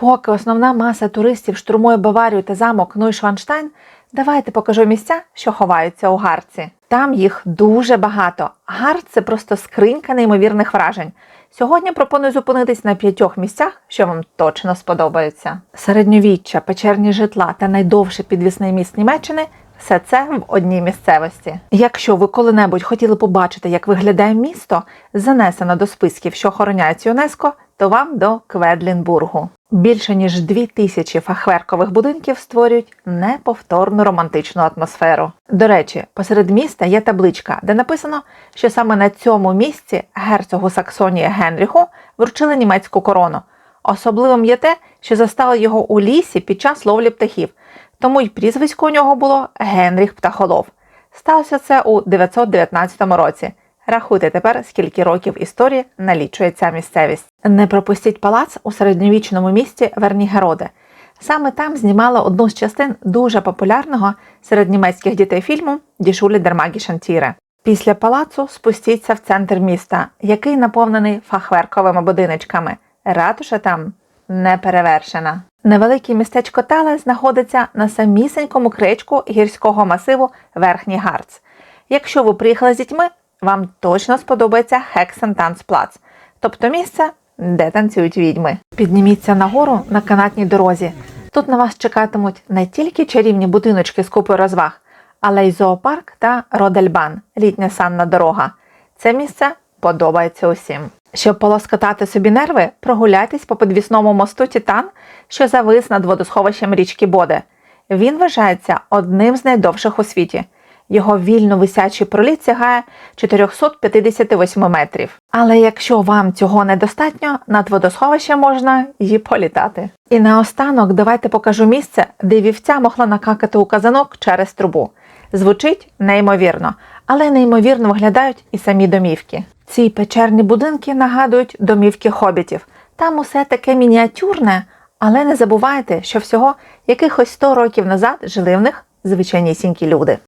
Поки основна маса туристів штурмує Баварію та замок Нойшванштайн, давайте покажу місця, що ховаються у Гарці. Там їх дуже багато. Гарц це просто скринька неймовірних вражень. Сьогодні пропоную зупинитись на п'ятьох місцях, що вам точно сподобаються. Середньовіччя, печерні житла та найдовший підвісний міст Німеччини все це в одній місцевості. Якщо ви коли-небудь хотіли побачити, як виглядає місто, занесено до списків, що охороняють ЮНЕСКО, то вам до Кведлінбургу. Більше ніж дві тисячі фахверкових будинків створюють неповторну романтичну атмосферу. До речі, посеред міста є табличка, де написано, що саме на цьому місці герцогу Саксонії Генріху вручили німецьку корону. Особливим є те, що застали його у лісі під час ловлі птахів, тому й прізвисько у нього було Генріх Птахолов. Сталося це у 919 році. Рахуйте тепер, скільки років історії налічує ця місцевість. Не пропустіть палац у середньовічному місті Вернігероде. Саме там знімали одну з частин дуже популярного серед німецьких дітей фільму Дішулі Дермагі Шантіре. Після палацу спустіться в центр міста, який наповнений фахверковими будиночками. Ратуша там не перевершена. Невелике містечко Тале знаходиться на самісенькому кричку гірського масиву Верхній Гарц. Якщо ви приїхали з дітьми, вам точно сподобається Хексентансплац, тобто місце, де танцюють відьми. Підніміться нагору на канатній дорозі. Тут на вас чекатимуть не тільки чарівні будиночки з купою розваг, але й зоопарк та Родельбан літня санна дорога. Це місце подобається усім. Щоб полоскотати собі нерви, прогуляйтесь по підвісному мосту Титан, що завис над водосховищем річки Боде. Він вважається одним з найдовших у світі. Його вільно висячий проліт сягає 458 метрів. Але якщо вам цього недостатньо, над водосховищем можна і політати. І наостанок давайте покажу місце, де вівця могла накакати у казанок через трубу. Звучить неймовірно, але неймовірно виглядають і самі домівки. Ці печерні будинки нагадують домівки хобітів. Там усе таке мініатюрне, але не забувайте, що всього якихось 100 років назад жили в них звичайнісінькі люди.